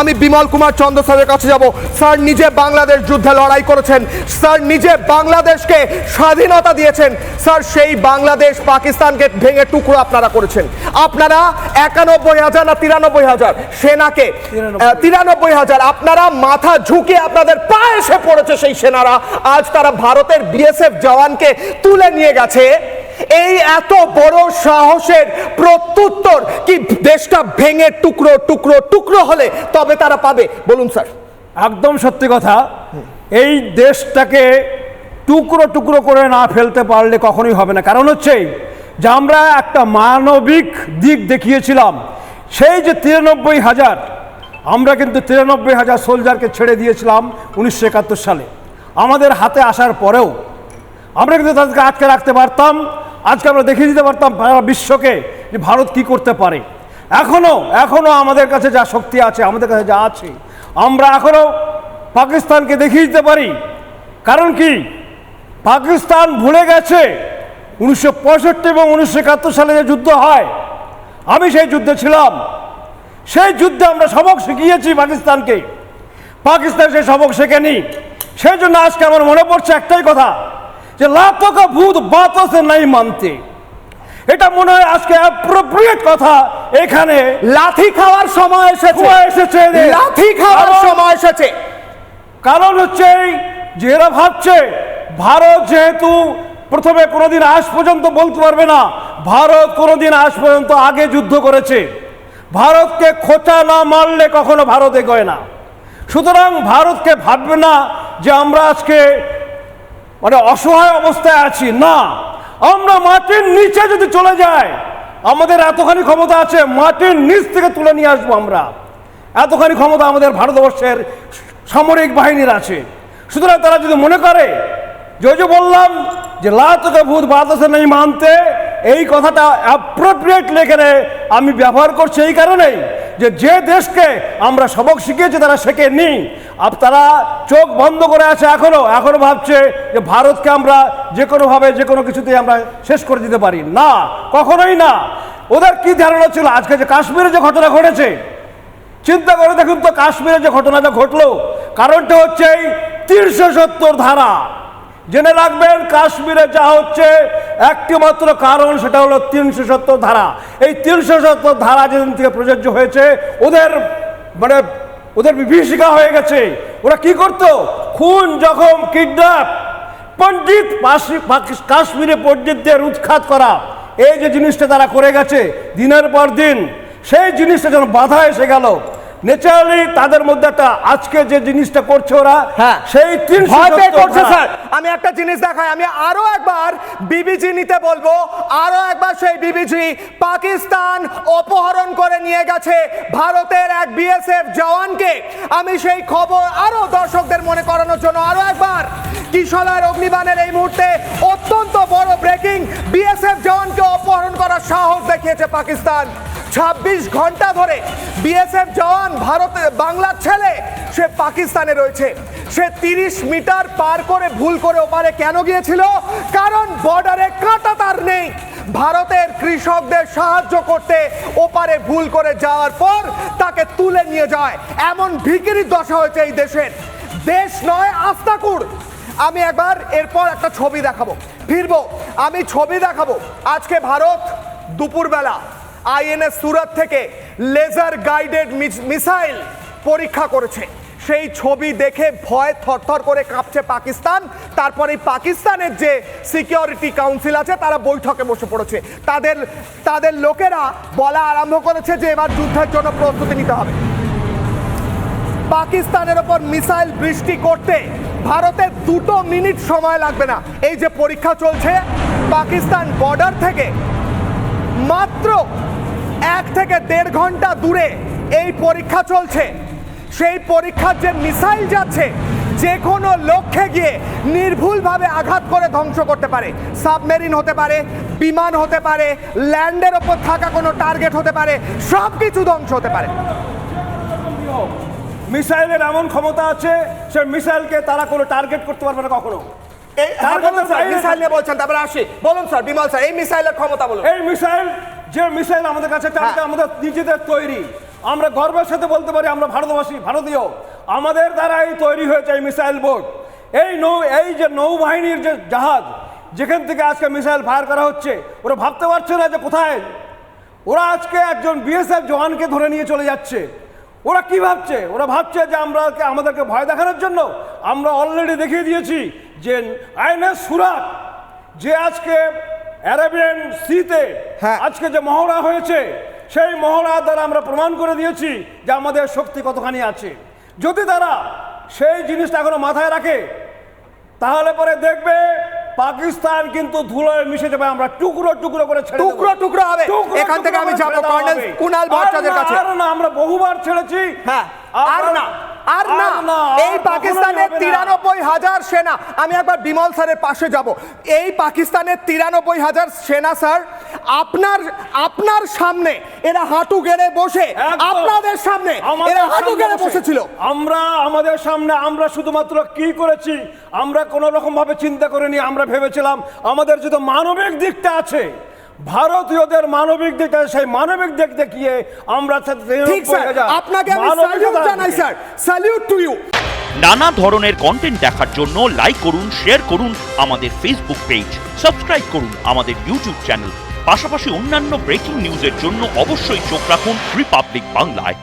আমি বিমল কুমার চন্দ্র স্যারের কাছে যাব। স্যার নিজে বাংলাদেশ যুদ্ধে লড়াই করেছেন। স্যার নিজে বাংলাদেশকে স্বাধীনতা দিয়েছেন। স্যার সেই বাংলাদেশ পাকিস্তানকে ভেঙে টুকরো আপনারা করেছেন। আপনারা একানব্বই হাজার না তিরানব্বই হাজার? সেনাকে তিরানব্বই। হাজার। আপনারা মাথা ঝুঁকে আপনাদের পায়ে এসে পড়েছে সেই সেনারা। আজ তারা ভারতের বিএসএফ জওয়ানকে তুলে নিয়ে গেছে। এই এত বড় সাহসের প্রত্যুত্তর কি দেশটা ভেঙে টুকরো টুকরো টুকরো হলে তবে তারা পাবে? বলুন, স্যার। একদম সত্যি কথা, এই দেশটাকে টুকরো টুকরো করে না ফেলতে পারলে কখনোই হবে না। কারণ হচ্ছে যে আমরা একটা মানবিক দিক দেখিয়েছিলাম, সেই যে তিরানব্বই হাজার, আমরা কিন্তু তিরানব্বই হাজার সোলজারকে ছেড়ে দিয়েছিলাম উনিশশো একাত্তর সালে। আমাদের হাতে আসার পরেও আমরা কিন্তু তাদেরকে আটকে রাখতে পারতাম আজকে আমরা দেখিয়ে দিতে পারতাম সারা বিশ্বকে যে ভারত কি করতে পারে। এখনও এখনও আমাদের কাছে যা শক্তি আছে, আমাদের কাছে যা আছে, আমরা এখনও পাকিস্তানকে দেখিয়ে দিতে পারি। কারণ কি? পাকিস্তান ভুলে গেছে উনিশশো পঁয়ষট্টি এবং উনিশশো একাত্তর সালে যে যুদ্ধ হয়, আমি সেই যুদ্ধে ছিলাম। সেই যুদ্ধে আমরা সবক শিখিয়েছি পাকিস্তানকে। পাকিস্তান সেই সবক শেখেনি। সেই জন্য আজকে আমার মনে পড়ছে একটাই কথা যে লাতকা ভূত বাতাসে নাই মানতে। এটা মনে হয় আজকে অ্যাপ্রোপ্রিয়েট কথা। এখানে লাথি খাওয়ার সময় এসেছে। এসেছে লাথি খাওয়ার সময় এসেছে। কারণ হচ্ছে যে এরা ভাবছে ভারত যেহেতু প্রথমে কোনোদিন আজ পর্যন্ত বলতে পারবে না ভারত কোনোদিন আজ পর্যন্ত আগে যুদ্ধ করেছে। ভারতকে খোঁচা না মারলে কখনো ভারত এগোয় না। সুতরাং ভারতকে ভাববে না যে আমরা আজকে মানে অসহায় অবস্থায় আছি, না। আমরা মাটির নিচে যদি চলে যাই, আমাদের এতখানি ক্ষমতা আছে, মাটির নিচ থেকে তুলে নিয়ে আসব আমরা। এতখানি ক্ষমতা আমাদের ভারতবর্ষের সামরিক বাহিনীর আছে। সুতরাং তারা যদি মনে করে, যে যে বললাম যে লাতকে ভূত বাতাসে নেই মানতে, এই কথাটা অ্যাপ্রোপ্রিয়েট এখানে আমি ব্যবহার করছি এই কারণেই যে যে দেশকে আমরা সবক শিখিয়েছি তারা শেখে নি আর তারা চোখ বন্ধ করে আছে এখনও এখনও ভাবছে যে ভারতকে আমরা যে কোনোভাবে যে কোনো কিছুতেই আমরা শেষ করে দিতে পারি। না, কখনোই না। ওদের কি ধারণা ছিল? আজকে যে কাশ্মীরে যে ঘটনা ঘটেছে, চিন্তা করে দেখুন তো কাশ্মীরে যে ঘটনাটা ঘটলো। কারণটা হচ্ছে এই তিনশো সত্তর ধারা। জেনে রাখবেন, কাশ্মীরে যা হচ্ছে একটি মাত্র কারণ সেটা হলো তিনশো সত্তর ধারা। এই তিনশো সত্তর ধারা যেদিন থেকে প্রযোজ্য হয়েছে, ওদের মানে ওদের বিভীষিকা হয়ে গেছে। ওরা কি করতো? খুন, জখম, কিডন্যাপ, পণ্ডিত কাশ্মীরে পণ্ডিতদের উৎখাত করা। এই যে জিনিসটা তারা করে গেছে দিনের পর দিন, সেই জিনিসটা যেন বাধা এসে গেল। ন্যাচারালি তাদের মধ্যে একটা আজকে যে জিনিসটা করছে ওরা হ্যাঁ। সেই তিন করছে স্যার। আমি একটা জিনিস দেখাই আমি আরও একবার বিবিজি নিতে বলব আরও একবার সেই বিবিজি পাকিস্তান অপহরণ করে নিয়ে গেছে ভারতের এক বিএসএফ জওয়ানকে। আমি সেই খবর আরও দর্শকদের মনে করানোর জন্য আরও একবার। কিশোরার অগ্নিবাণের এই মুহূর্তে অত্যন্ত বড় ব্রেকিং বিএসএফ জওয়ানকে অপহরণ করার সাহস দেখিয়েছে পাকিস্তান। ছাব্বিশ ঘণ্টা ধরে বিএসএফ জওয়ান ভারতে বাংলার ছেলে, সে পাকিস্তানে রয়েছে। সে তিরিশ মিটার পার করে ভুল করে ওপারে কেন গিয়েছিল? কারণ বর্ডারে কাঁটা তার নেই। ভারতের কৃষকদের সাহায্য করতে ওপারে ভুল করে যাওয়ার পর তাকে তুলে নিয়ে যায়। এমন ভিকিরির দশা হয়েছে এই দেশের। দেশ নয়, আস্তাকুড়। আমি একবার এরপর একটা ছবি দেখাবো। ফিরবো, আমি ছবি দেখাবো। আজকে ভারত দুপুরবেলা আইএনএস সুরত থেকে লেজার গাইডেড মিসাইল পরীক্ষা করেছে। সেই ছবি দেখে ভয় থরথর করে কাঁপছে পাকিস্তান। তারপরে পাকিস্তানের যে সিকিউরিটি কাউন্সিল আছে, তারা বৈঠকে বসে পড়েছে। তাদের তাদের লোকেরা বলা আরম্ভ করেছে যে এবার যুদ্ধের জন্য প্রস্তুতি নিতে হবে। পাকিস্তানের ওপর মিসাইল বৃষ্টি করতে ভারতের দুটো মিনিট সময় লাগবে না। এই যে পরীক্ষা চলছে, পাকিস্তান বর্ডার থেকে মাত্র থেকে দেড় ঘণ্টা দূরে এই পরীক্ষা চলছে। সেই পরীক্ষার যে মিসাইল যাচ্ছে যে কোনো লক্ষ্যে গিয়ে নির্ভুলভাবে আঘাত করে ধ্বংস করতে পারে। সাবমেরিন হতে পারে বিমান হতে পারে ল্যান্ডের ওপর থাকা কোনো টার্গেট হতে পারে সব কিছু ধ্বংস হতে পারে। মিসাইলের এমন ক্ষমতা আছে সে মিসাইলকে তারা কোনো টার্গেট করতে পারবে না কখনো। এই স্যার মিসাইল নিয়ে বলছেন তারপরে আসি বলুন স্যার বিমল স্যার এই মিসাইলের ক্ষমতা বলুন। এই মিসাইল যে মিসাইল আমাদের কাছে হ্যাঁ। আমাদের নিজেদের তৈরি। আমরা গর্বের সাথে বলতে পারি আমরা ভারতবাসী ভারতীয়। আমাদের দ্বারাই তৈরি হয়েছে এই মিসাইল বোর্ড এই নৌ এই যে নৌবাহিনীর যে জাহাজ যেখান থেকে আজকে মিসাইল ফায়ার করা হচ্ছে ওরা ভাবতে পারছে না যে কোথায়। ওরা আজকে একজন বিএসএফ জওয়ানকে ধরে নিয়ে চলে যাচ্ছে। ওরা কি ভাবছে? ওরা ভাবছে যে আমরা আমাদেরকে ভয় দেখানোর জন্য আমরা অলরেডি দেখিয়ে দিয়েছি যে আইনের সুরাট যে আজকে অ্যারাবিয়ান সিতে হ্যাঁ। আজকে যে মহড়া হয়েছে সেই মহড়া দ্বারা আমরা প্রমাণ করে দিয়েছি যে আমাদের শক্তি কতখানি আছে যদি তারা সেই জিনিসটা এখনও মাথায় রাখে তাহলে পরে দেখবে পাকিস্তান কিন্তু ধুলোয় মিশে যাবে আমরা টুকরো টুকরো করে ছেড়ে টুকরো টুকরো হবে। এখান থেকে আমি যাব কর্নেল কুনাল ভট্টাচার্যের কাছে। আমরা বহুবার ছেড়েছি হ্যাঁ আর না আর না এই পাকিস্তানের তিরানব্বই হাজার সেনা আমি একবার বিমল স্যারের পাশে যাব। এই পাকিস্তানের তিরানব্বই হাজার সেনা স্যার আপনার আপনার সামনে এরা হাঁটু গেড়ে বসে আপনাদের সামনে এরা হাঁটু গেড়ে বসেছিল। আমরা আমাদের সামনে আমরা শুধুমাত্র কি করেছি আমরা কোনো রকম ভাবে চিন্তা করিনি আমরা ভেবেছিলাম আমাদের যদি মানবিক দিকটা আছে ভারতীয়দের মানবিক দিকটা সেই মানবিক দিক দেখিয়ে আমরা ঠিক স্যার আপনাকে আমি জানাই স্যার। স্যালিউট টু ইউ নানা ধরনের কন্টেন্ট দেখার জন্য লাইক করুন শেয়ার করুন আমাদের ফেসবুক পেজ সাবস্ক্রাইব করুন আমাদের ইউটিউব চ্যানেল পাশাপাশি অন্যান্য ব্রেকিং নিউজের জন্য অবশ্যই চোখ রাখুন রিপাবলিক বাংলায়